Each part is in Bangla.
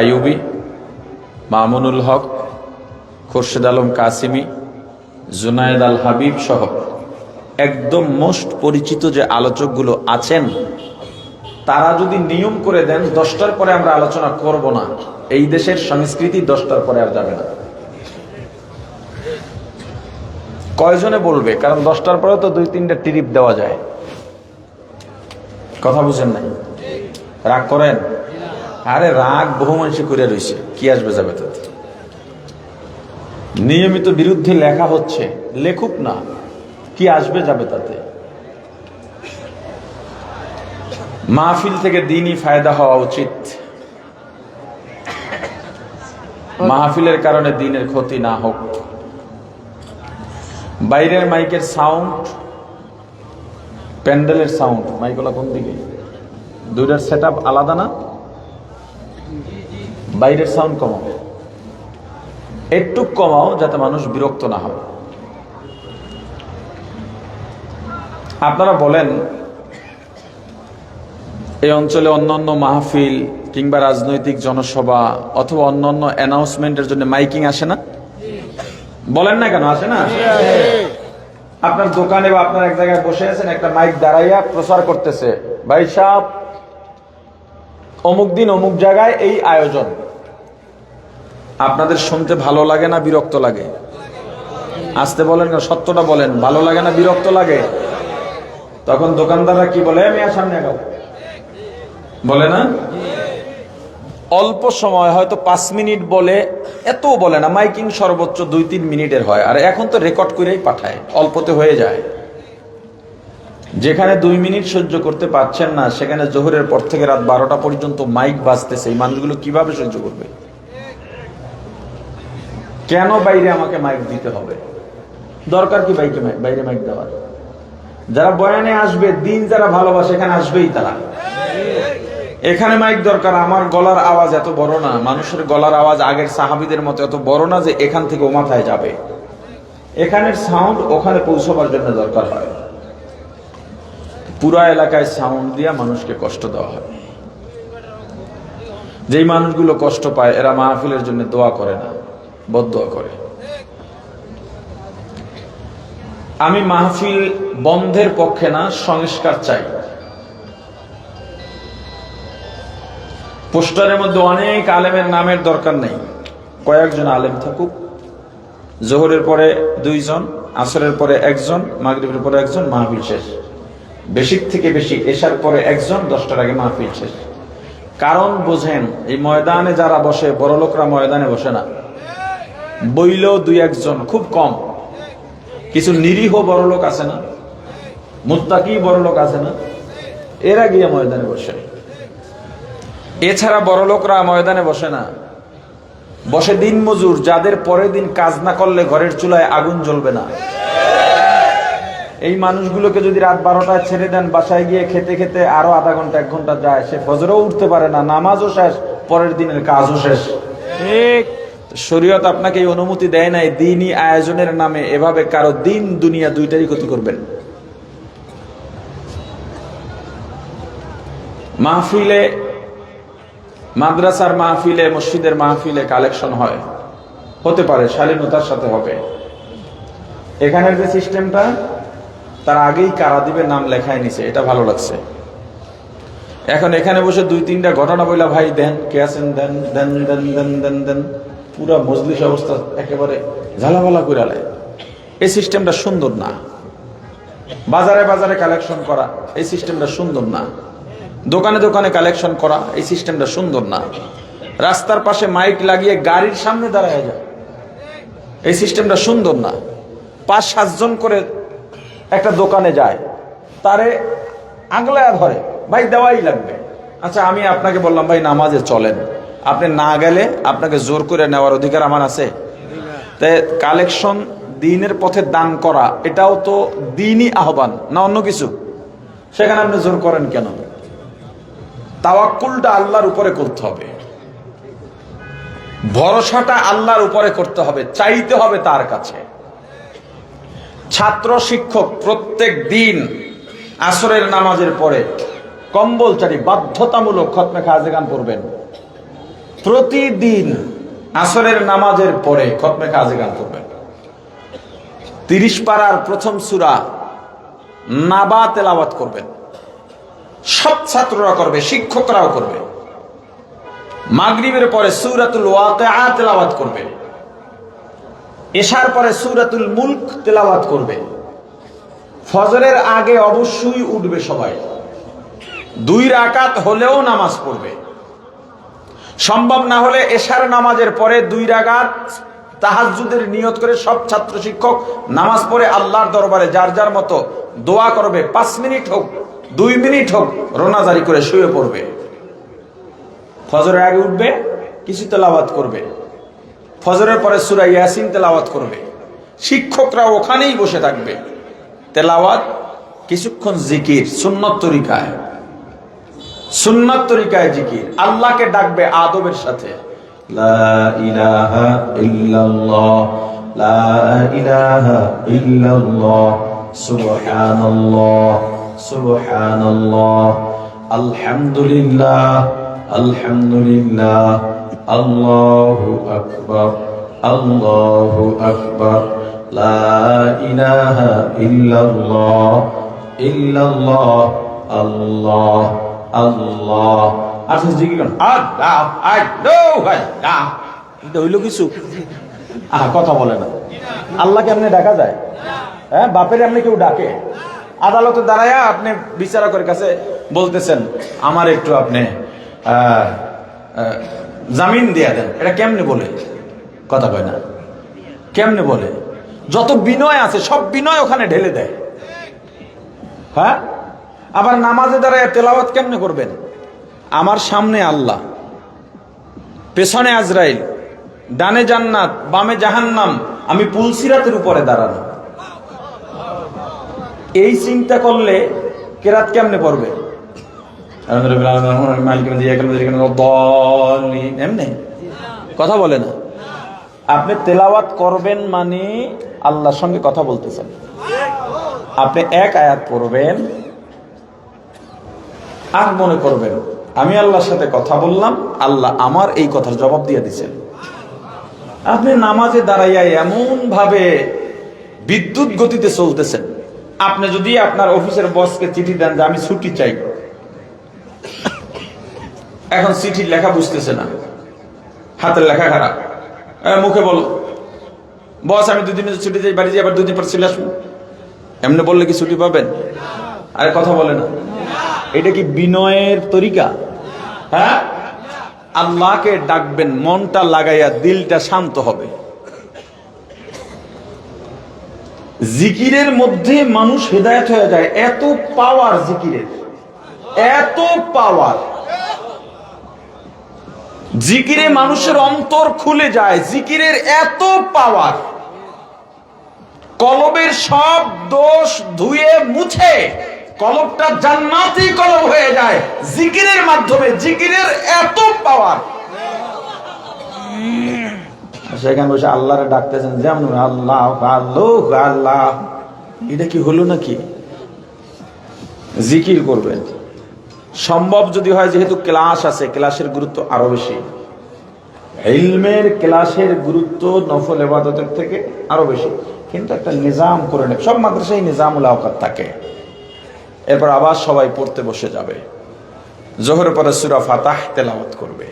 আইয়ুবি, মামুনুল হক, খোরশেদ আলম কাসিমি, জুনায়েদ আল হাবিব সহ একদম মোস্ট পরিচিত যে আলোচকগুলো আছেন, তারা যদি নিয়ম করে দেন, দশটার পরে আমরা আলোচনা করব না। এই দেশের সংস্কৃতি দশটার পরে আর যাবে না। কয়জনে বলবে? কারণ দশটার পরে তো দুই তিনটা ট্রিপ দেওয়া যায়। কথা বুঝেন নাই? রাগ করেন? আরে রাগ বহু মানুষ করে রয়েছে কি আসবে যাবে তাতে? নিয়মিত বিরুদ্ধে লেখা হচ্ছে, লেখুক না, কি আসবে যাবে তাতে? মাহফিল থেকে দিনই ফায়দা হওয়া উচিত। মাহফিলের কারণে দিনের ক্ষতি না হোক। বাইরের মাইকের সাউন্ড, প্যান্ডেলের সাউন্ড মাইকগুলো কোন দিকে? দুইটার সেট আলাদা না? বাইরের সাউন্ড কমাও। একটু কমাও যাতে মানুষ বিরক্ত না হয়। আপনারা বলেন, এই অঞ্চলে অন্যান্য মাহফিল কিংবা রাজনৈতিক জনসভা অথবা অন্যান্য অ্যানাউন্সমেন্টের জন্য মাইকিং আসে না? বলেন না কেন, আসে না? আপনার দোকানে বা আপনার এক জায়গায় বসে আছেন, একটা মাইক দাঁড়াইয়া প্রচার করতেছে। ভাই সাহ অমুক দিন অমুক জায়গায় এই আয়োজন। আপনাদের শুনতে ভালো লাগে না, বিরক্ত লাগে? আসতে বলেন না, সত্যটা বলেন, ভালো লাগে না, বিরক্ত লাগে? তখন দোকানদাররা কি বলে আমি সামনে আগাও। বলে না? অল্প সময়, হয়তো পাঁচ মিনিট বলে এত বলে না, মাইকিং সর্বোচ্চ দুই তিন মিনিটের হয়, আর এখন তো রেকর্ড করেই পাঠায়, অল্পতে হয়ে যায়। যেখানে দুই মিনিট সহ্য করতে পারছেন না, সেখানে জোহরের পর থেকে রাত বারোটা পর্যন্ত মাইক বাজতেছে। এই মানুষগুলো কীভাবে সহ্য করবে? কেন বাইরে আমাকে মাইক দিতে হবে? দরকার কি বাইকে বাইরে মাইক দেওয়ার? যারা বয়ানে আসবে, দিন যারা ভালোবাসে, এখানে আসবেই তারা। এখানে মাইক দরকার। আমার গলার আওয়াজ এত বড় না, মানুষের গলার আওয়াজ আগের সাহাবিদের মতো এত বড় না যে এখান থেকে ও মাথায় যাবে। এখানের সাউন্ড ওখানে পৌঁছবার জন্য দরকার হয়। পুরা এলাকায় সাউন্ড দিয়া মানুষকে কষ্ট দেওয়া হয়। যেই মানুষগুলো কষ্ট পায়, এরা মাহফিলের জন্য দোয়া করে না বদোয়া করে। আমি মাহফিল বন্ধের পক্ষে না, সংস্কার চাই। পোস্টারের মধ্যে অনেক আলেমের নামের দরকার নেই। কয়েকজন আলেম থাকুক, জোহরের পরে দুইজন, আসরের পরে একজন, মাগরিবের পরে একজন, মাহফিল শেষ। বেশির থেকে বেশি এসার পরে একজন, দশটার আগে মাহফিল শেষ। কারণ বোঝেন, এই ময়দানে যারা বসে, বড় লোকরা ময়দানে বসে না। বইলেও দুই একজন, খুব কম। কিছু নিরীহ বড় লোক আছে না? মুত্তাকি বড় লোক আছে না? এরা গিয়ে ময়দানে বসে। এছাড়া বড় লোকরা ময়দানে বসে না। বসে দিন মজুর যাদের পরের দিন কাজ না করলে ঘরের চুলায় আগুন জ্বলবে না। এই মানুষগুলোকে যদি রাত বারোটায় ছেড়ে দেন বাসায় গিয়ে খেতে খেতে আরও আধা ঘণ্টা এক ঘণ্টা যায় সে ফজরও উঠতে পারে না নামাজও শেষ পরের দিনের কাজও শেষ। ঠিক। শরীয়ত আপনাকে এই অনুমতি দেয় নাই দিনই আয়োজনের নামে এভাবে কারও দিন দুনিয়া দুইটারই ক্ষতি করবেন। মাহফিলে মাদ্রাসার মাহফিলে মসজিদের মাহফিলে কালেকশন হয়। হতে পারে শালীনতার সাথে হবে। এখানের যে সিস্টেমটা তার আগেই কারা দিবে নাম লেখায় নিছে, এটা ভালো লাগছে। এখন এখানে বসে দুই তিনটা ঘটনা বইলা, ভাই, দেন, কে আছেন? দেন দেন দেন দেন দেন দেন। পুরা মজলিস অবস্থা একেবারে ঝালাভালা করে আলে এই সিস্টেমটা সুন্দর না। বাজারে বাজারে কালেকশন করা, এই সিস্টেমটা সুন্দর না। দোকানে দোকানে কালেকশন করা, এই সিস্টেমটা সুন্দর না। রাস্তার পাশে মাইক লাগিয়ে গাড়ির সামনে দাঁড়ায় যায়। এই সিস্টেমটা সুন্দর না। পাঁচ সাতজন করে একটা দোকানে যায়, তারে আগলায়া ধরে, ভাই, দেওয়াই লাগবে। আচ্ছা আমি আপনাকে বললাম, ভাই, নামাজে চলেন। আপনি না গেলে আপনাকে জোর করে নেওয়ার অধিকার আমার আছে। তাই কালেকশন দিনের পথে দান করা, এটাও তো দিনই আহ্বান, না অন্য কিছু? সেখানে আপনি জোর করেন কেন? তাওয়াক্কুলটা আল্লাহর উপরে করতে হবে। ভরসাটা আল্লাহর উপরে করতে হবে, চাইতে হবে তার কাছে। ছাত্র শিক্ষক প্রত্যেক দিন আসরের নামাজের পরে কম্বলচারী বাধ্যতামূলক খতমে খাজে গান পড়বেন। প্রতিদিন আসরের নামাজের পরে খতমে কাজে গান করবেন তিরিশ পাড়ার প্রথম সুরা নাবা তেলাওয়াত করবেন। সব ছাত্ররা করবে, শিক্ষকরাও করবে। মাগরিবের পরে সুরাতুল ওয়াকিআ তেলাওয়াত করবে। এশার পরে সুরাতুল মুলক তেলাওয়াত করবে। ফজরের আগে অবশ্যই উঠবে সবাই। দুই রাকাত হলেও নামাজ পড়বে। সম্ভব না হলে এশার নামাজের পরে দুই রাকাত তাহাজ্জুদের নিয়ত করে সব ছাত্র শিক্ষক নামাজ পড়ে আল্লাহর দরবারে যার যার মতো দোয়া করবে। পাঁচ মিনিট হোক, দুই মিনিট হোক রোনাজারি করে শুয়ে পড়বে। ফজরের আগে উঠবে, কিছু তেলাওয়াত করবে। ফজরের পরে সুরা ইয়াসিন তেলাওয়াত করবে। শিক্ষকরা ওখানেই বসে থাকবে। তেলাওয়াত কিছুক্ষণ জিকির, সুন্নত তরিকায়। সুন্নত তরিকায় জিকির। আল্লাহকে ডাকবে আদবের সাথে। আলহামদুলিল্লাহ আলহামদুলিল্লাহ। আল্লাহু আকবার আল্লাহু আকবার লা ইলাহা ইল্লাল্লাহ ইল্লাল্লাহ আল্লাহ আল্লাহ আর শেষ দিকে কেন আল্লাহ আল্লাহ আল্লাহ। এটা হইল কিছু? আহা, কথা বলে না। আল্লাহকে আপনি ডাকা যায়? হ্যাঁ বাপের আপনি কেউ ডাকে? আদালতে দাঁড়ায় আপনি বিচারকের কাছে বলতেছেন, আমার একটু আপনি জামিন দিয়া দেন। এটা কেমনে বলে? কথা কয় না। কেমনে বলে? যত বিনয় আছে, সব বিনয় ওখানে ঢেলে দেয়। হ্যাঁ? আবার নামাজে দাঁড়ায় তেলাওয়াত কেমনে করবেন? আমার সামনে আল্লাহ, পেছনে আজরাইল, ডানে জান্নাত, বামে জাহান্নাম, আমি পুলসিরাতের উপরে দাঁড়ানো। এই চিন্তা করলে কেরাত কেমনে পড়বে? এমনি কথা বলে না। আপনি তেলাওয়াত করবেন মানে আল্লাহর সঙ্গে কথা বলতেছেন। আপনি এক আয়াত পড়বেন আর মনে করবেন, আমি আল্লাহর সাথে কথা বললাম, আল্লাহ আমার এই কথার জবাব দিয়ে দিচ্ছেন আপনি নামাজে দাঁড়াইয়া এমন ভাবে বিদ্যুৎ গতিতে চলতেছেন। আপনি যদি আপনার অফিসের বসকে চিঠি দেন যে আমি ছুটি চাই এখন চিঠির লেখা বুঝতেছে না। হাতের লেখা খারাপ। মুখে বলো। বস, আমি দুদিনের ছুটি যাই বাড়ি যাই, আবার দুদিন পর চলে আসব। এমনি বললে কি ছুটি পাবেন? আরে কথা বলে না। এটা কি বিনয়ের তরিকা? হ্যাঁ? আল্লাহকে ডাকবেন, মনটা লাগাইয়া দিলটা শান্ত হবে। জিকিরের মধ্যে মানুষ হেদায়ত হয়ে যায়, এত পাওয়ার জিকিরের। এত পাওয়ার জিকিরে মানুষের অন্তর খুলে যায়, জিকিরের এত পাওয়ার কলবের সব দোষ ধুয়ে মুছে, কলবটা জান্নাতি কলব হয়ে যায় জিকিরের মাধ্যমে, জিকিরের এত পাওয়ার সেখানে বসে আল্লাহরে ডাকতেছেন, যেমন আল্লাহ আল্লাহ আল্লাহ। এটা কি হলো নাকি? জিকির করবেন। সম্ভব যদি হয়, যেহেতু ক্লাস আছে, ক্লাসের গুরুত্ব আরও বেশি। ইলমের ক্লাসের গুরুত্ব নফল এবাদতের থেকে আরও বেশি। কিন্তু একটা নিজাম করে নেবে। সব মাদ্রাসায় নিজামুল আওকাত থাকে। এরপর আবার সবাই পড়তে বসে যাবে। জোহর পরে সুরা ফাতাহ তেলাওয়াত করবে।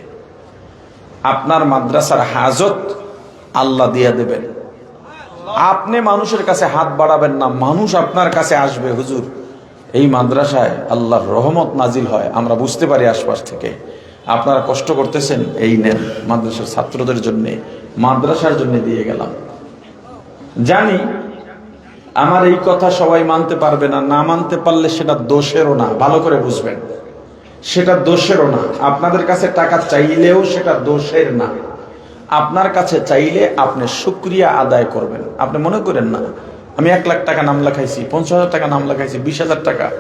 আপনার মাদ্রাসার হাজত আল্লাহ দিয়ে দেবেন। আপনি মানুষের কাছে হাত বাড়াবেন না। মানুষ আপনার কাছে আসবে, হুজুর। এই মাদ্রাসায় আল্লাহর রহমত নাজিল হয়, আমরা বুঝতে পারি আশপাশ থেকে। আপনারা কষ্ট করতেছেন এই নেন মাদ্রাসার ছাত্রদের জন্য, মাদ্রাসার জন্য দিয়ে গেলাম। জানি আমার এই কথা সবাই মানতে পারবে না না মানতে পারলে সেটা দোষেরও না, ভালো করে বুঝবেন। সেটা দোষেরও না, আপনাদের কাছে টাকা চাইলেও সেটা দোষের না। আপনার কাছে চাইলে আপনি শুক্রিয়া আদায় করবেন। আপনি মনে করেন না আমি এক লাখ টাকা নাম লেখাইছি, পঞ্চাশ হাজার টাকা নাম লেখাইছি, বিশ হাজার টাকা।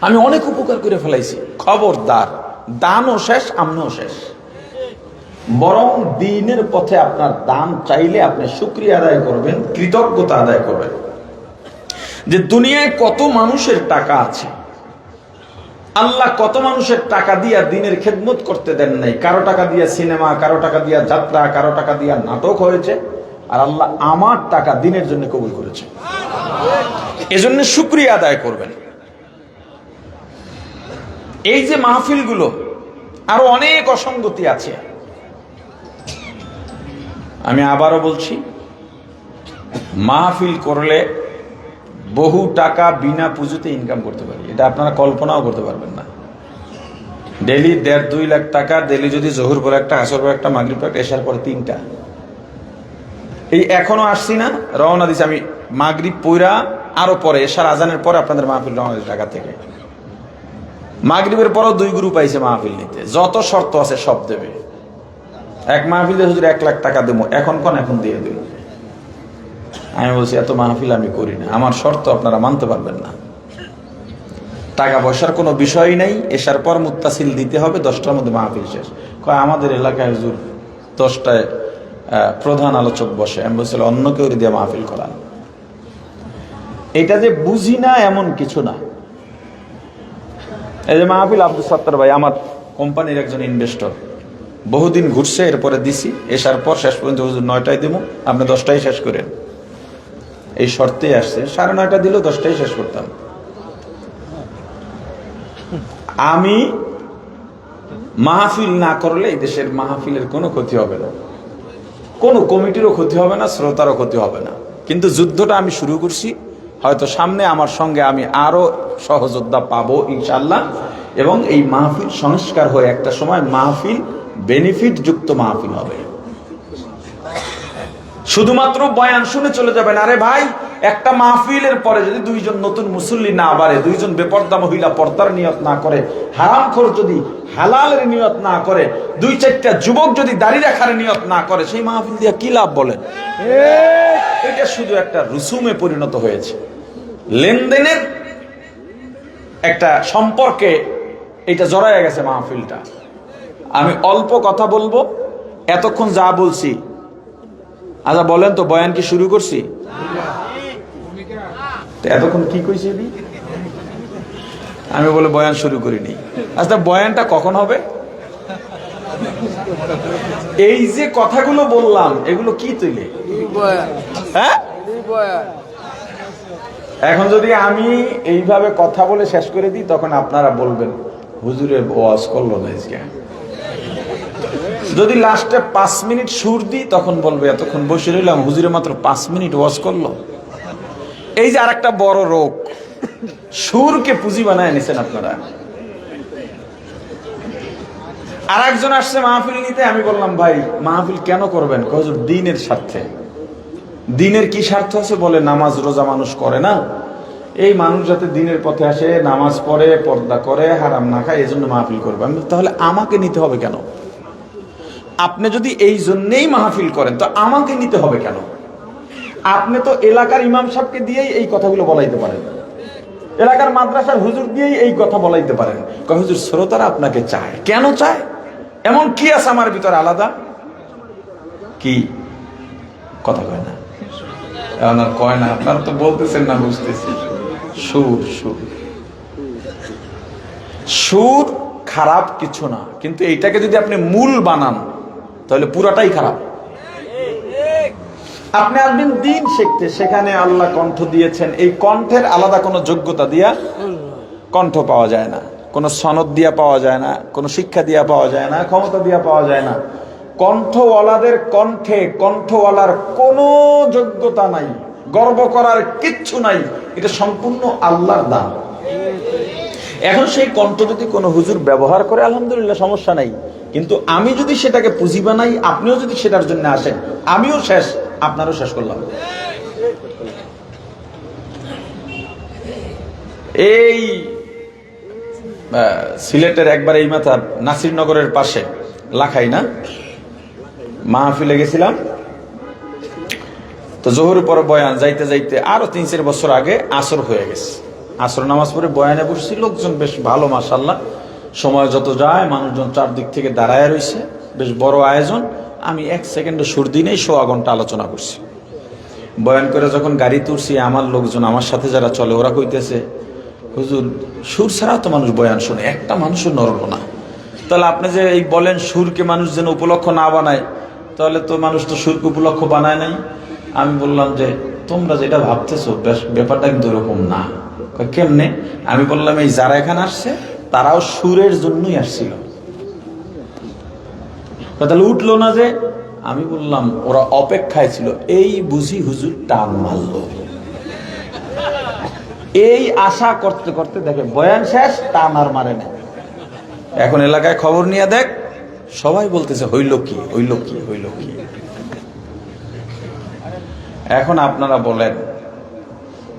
আমি অনেক উপকার করে ফেলাইছি। খবরদার, দানও শেষ, আমনও শেষ। বরং দিনের পথে আপনার দান চাইলে আপনি শুক্রিয়া আদায় করবেন, কৃতজ্ঞতা আদায় করবেন। যে দুনিয়ায় কত মানুষের টাকা আছে। আল্লাহ কত মানুষের টাকা দিয়া দিনের খেদমত করতে দেন নাই। কারও টাকা দিয়া সিনেমা, কারও টাকা দিয়া যাত্রা, কারও টাকা দিয়া নাটক হয়েছে। আর আল্লাহ আমার টাকা দিনের জন্য কবুল করেছে। এজন্য শুক্রিয়া আদায় করবেন। এই যে মাহফিলগুলো, আরও অনেক অসঙ্গতি আছে। আমি আবারও বলছি, মাহফিল করলে বহু টাকা বিনা পুঁজিতে ইনকাম করতে পারি। এটা আপনারা কল্পনাও করতে পারবেন না। ডেলি দেড় দুই লাখ টাকা ডেলি যদি জহুর পরে একটা আসর পরে একটা, মাগরিব একটা এসার পরে তিনটা। এই এখনও আসছি না, রওনা দিছি আমি মাগরিব পইরা আরও পরে এসার আজানের পরে আপনাদের মাহফিল রওনা ঢাকা থেকে। মাগরিবের পরও দুই গ্রুপ আইছে মাহফিল নিতে। যত শর্ত আছে সব দেবে। এক মাহফিলে হুজুর এক লাখ টাকা দেবো। এখন কোন? এখন দিয়ে দেবো। আমি বলছি, এত মাহফিল আমি করি না। আমার শর্ত আপনারা মানতে পারবেন না। টাকা পয়সার কোনো বিষয় নাই। এসার পর মুত্তাসিল দিতে হবে, দশটার মধ্যে মাহফিল শেষ। কয়, আমাদের এলাকায় হুজুর দশটায় প্রধান আলোচক বসে। আমি বলছিল অন্য কেউ দিয়ে মাহফিল করান। এটা যে বুঝি না, এমন কিছু না। এই যে মাহফিল, আব্দুল সত্তর ভাই, আমার কোম্পানির একজন ইনভেস্টর বহুদিন ঘুরছে, এরপরে দিছি। এসার পর শেষ পর্যন্ত হুজুর নয়টায় দিব আপনি দশটায় শেষ করেন। এই শর্তে আসছে, সাড়ে নয়টা দিলেও দশটায় শেষ করতাম। আমি মাহফিল না করলে এই দেশের মাহফিলের কোনো ক্ষতি হবে না। কোনো কমিটিরও ক্ষতি হবে না, শ্রোতারও ক্ষতি হবে না। কিন্তু যুদ্ধটা আমি শুরু করছি, হয়তো সামনে আমার সঙ্গে আমি আরও সহযোদ্ধা পাবো ইনশাল্লাহ এবং এই মাহফিল সংস্কার হয়ে একটা সময় মাহফিল বেনিফিট যুক্ত মাহফিল হবে। শুধুমাত্র বয়ান শুনে চলে যাবেন। আরে ভাই একটা মাহফিলের পরে যদি দুইজন নতুন মুসল্লি না বাড়ে, দুইজন বেপর্দা মহিলা পর্দার নিয়ত না করে হারামখোর যদি হালালের নিয়ত না করে, দুই চারটা যুবক যদি দাড়ি রাখার নিয়ত না করে, সেই মাহফিল দিয়ে কি লাভ বলেন এটা শুধু একটা রুসুমে পরিণত হয়েছে। লেনদেনের একটা সম্পর্কে এটা জড়ায় গেছে মাহফিলটা। আমি অল্প কথা বলব, এতক্ষণ যা বলছি আচ্ছা বলেন তো, বয়ান কি শুরু করছি? এতক্ষণ কি কইছি? আমি বলে বয়ান শুরু করিনি। আচ্ছা বয়ানটা কখন হবে? এই যে কথাগুলো বললাম এগুলো কি তুইলে হ্যাঁ? এখন যদি আমি এইভাবে কথা বলে শেষ করে দিই তখন আপনারা বলবেন হুজুরের ওয়াজ করল না যদি লাস্টে পাঁচ মিনিট সুর দিই তখন বলবে এতক্ষণ বসে রইলাম হুজুরে মাত্র পাঁচ মিনিট ওয়াজ করল। এই যে আরেকটা বড় রোগ সুরকে পুঁজি বানায় নিছেন আপনারা। আর একজন আসছে মাহফিল নিতে, আমি বললাম, ভাই, মাহফিল কেন করবেন? দিনের স্বার্থে। দিনের কি স্বার্থ আছে বলে নামাজ রোজা মানুষ করে না? এই মানুষ যাতে দিনের পথে আসে, নামাজ পড়ে, পর্দা করে, হারাম না খায় এই জন্য মাহফিল করবে। আমি তাহলে আমাকে নিতে হবে কেন? আপনি যদি এই জন্যেই মাহফিল করেন, তো আমাকে নিতে হবে কেন? আপনি তো এলাকার ইমাম সাহেবকে দিয়েই এই কথাগুলো বলাইতে পারেন। এলাকার মাদ্রাসার হুজুর দিয়েই এই কথা বলাইতে পারেন। হুজুর, শ্রোতারা আপনাকে চায়। কেন চায়? এমন কি আছে আমার ভিতরে আলাদা? কি? কথা কয় না। আর কয় না, আপনারা তো বলতেছেন না, বুঝতেছি। সুর সুর। সুর খারাপ কিছু না, কিন্তু এইটাকে যদি আপনি মূল বানান, তাহলে পুরাটাই খারাপ। আপনি আসবেন দিন শিখতে, সেখানে আল্লাহ কণ্ঠ দিয়েছেন। এই কণ্ঠের আলাদা কোনো যোগ্যতা দিয়া কণ্ঠ পাওয়া যায় না। কোনো সনদ দিয়া পাওয়া যায় না, কোনো শিক্ষা দিয়া পাওয়া যায় না, ক্ষমতা দিয়া পাওয়া যায় না। কণ্ঠওয়ালাদের কণ্ঠে কণ্ঠওয়ালার কোনো যোগ্যতা নাই, গর্ব করার কিচ্ছু নাই, এটা সম্পূর্ণ আল্লাহর দান। এখন সেই কণ্ঠ যদি কোনো হুজুর ব্যবহার করে, আলহামদুলিল্লাহ সমস্যা নাই। কিন্তু আমি যদি সেটাকে পুঁজি বানাই, আপনিও যদি সেটার জন্য আসেন, আমিও শেষ। আপনারও শেষ করলাম। এই সিলেটের একবার এই মাথা নাসিরনগরের পাশে, লাখাই না? মাহফিলে গেছিলাম। তো জোহর পর বয়ান, যাইতে যাইতে আরও তিন চার বছর আগে আসর হয়ে গেছে। আসর নামাজ পড়ে বয়ানে বসছি, লোকজন বেশ ভালো মাসাল্লাহ সময় যত যায়, মানুষজন চারদিক থেকে দাঁড়ায় রয়েছে বেশ বড় আয়োজন। আমি এক সেকেন্ডে সুর দিনেই সোয়া ঘণ্টা আলোচনা করছি। বয়ান করে যখন গাড়ি তুলছি, আমার লোকজন আমার সাথে যারা চলে, ওরা কইতেছে, হুজুর, সুর ছাড়া তো মানুষ বয়ান শুনে, একটা মানুষও নড়ল না। তাহলে আপনি যে এই বলেন সুরকে মানুষ যেন উপলক্ষ না বানায়, তাহলে তো মানুষ তো সুরকে উপলক্ষ বানায় নাই। আমি বললাম যে, তোমরা যেটা ভাবতেছো ব্যাপারটা কিন্তু এরকম না। কেমনে? আমি বললাম, এই যারা এখানে আসছে, তারাও সুরের জন্যই আসছিল। তাহলে উঠল না যে? আমি বললাম, ওরা অপেক্ষায় ছিল। এই বুঝি হুজুর টান মারলো। এই আশা করতে করতে দেখে বয়ান শেষ, টান আর মারে না এখন এলাকায় খবর নিয়ে দেখ, সবাই বলতেছে, হইল কি হইল কি হইল কি। এখন আপনারা বলেন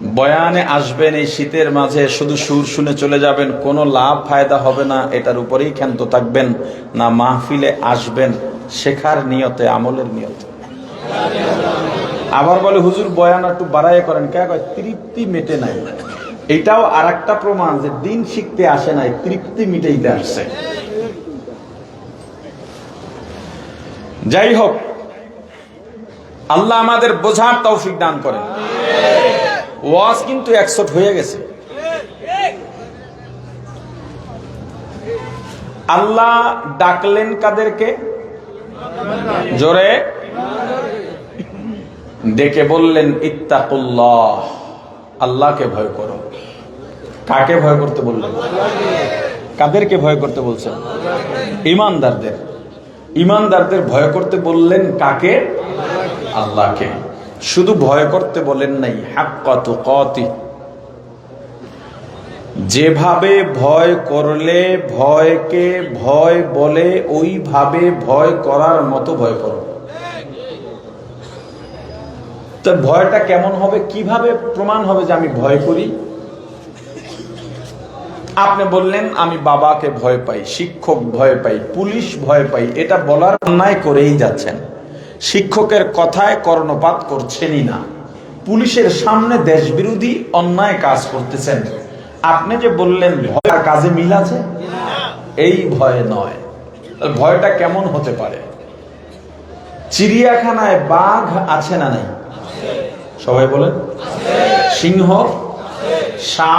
বয়ানে আসবেন এই শীতের মাঝে, শুধু সুর শুনে চলে যাবেন, কোনো লাভ ফায়দা হবে না, এটার উপরেই ক্ষান্ত থাকবেন। না, মাহফিলে আসবেন, শেখার নিয়তে, আমলের নিয়তে। আবার বলে, হুজুর, বয়ান একটু বাড়াইয়ে করেন। কে কয়? তৃপ্তি মেটে নাই। এটাও আর একটা প্রমাণ যে, দিন শিখতে আসে নাই, তৃপ্তি মিটাইতে আসছে। যাই হোক, আল্লাহ আমাদের বোঝার তৌফিক দান করেন। ওয়াজ কিন্তু একশট হয়ে গেছে। আল্লাহ ডাকলেন কাদেরকে? জোরে। ডেকে বললেন, ইত্তাকুল্লাহ। আল্লাহকে ভয় করো। কাকে ভয় করতে বললেন? কাদেরকে ভয় করতে বলছেন? ইমানদারদের। ইমানদারদের ভয় করতে বললেন কাকে? আল্লাহকে। শুধু ভয় করতে বলেন নাই হাক্কাত কতি যেভাবে ভয় করলে ভয়কে ভয় বলে, ওইভাবে ভয় করার মতো ভয় করো। তো ভয়টা কেমন হবে? কীভাবে প্রমাণ হবে যে আমি ভয় করি? আপনি বললেন, আমি বাবাকে ভয় পাই, শিক্ষক ভয় পাই, পুলিশ ভয় পাই, এটা বলার অন্যায় করেই যাচ্ছেন। শিক্ষকের কথায় কর্ণপাত করছেনই না। পুলিশের সামনে দেশবিরোধী অন্যায় কাজ করতেছেন। আপনি যে বললেন, ভয় কাজে মিল আছে? এই ভয় নয়। ভয়টা কেমন হতে পারে? চিড়িয়াখানায় বাঘ আছে না নাই? সবাই বলেন। সিংহ, সাপ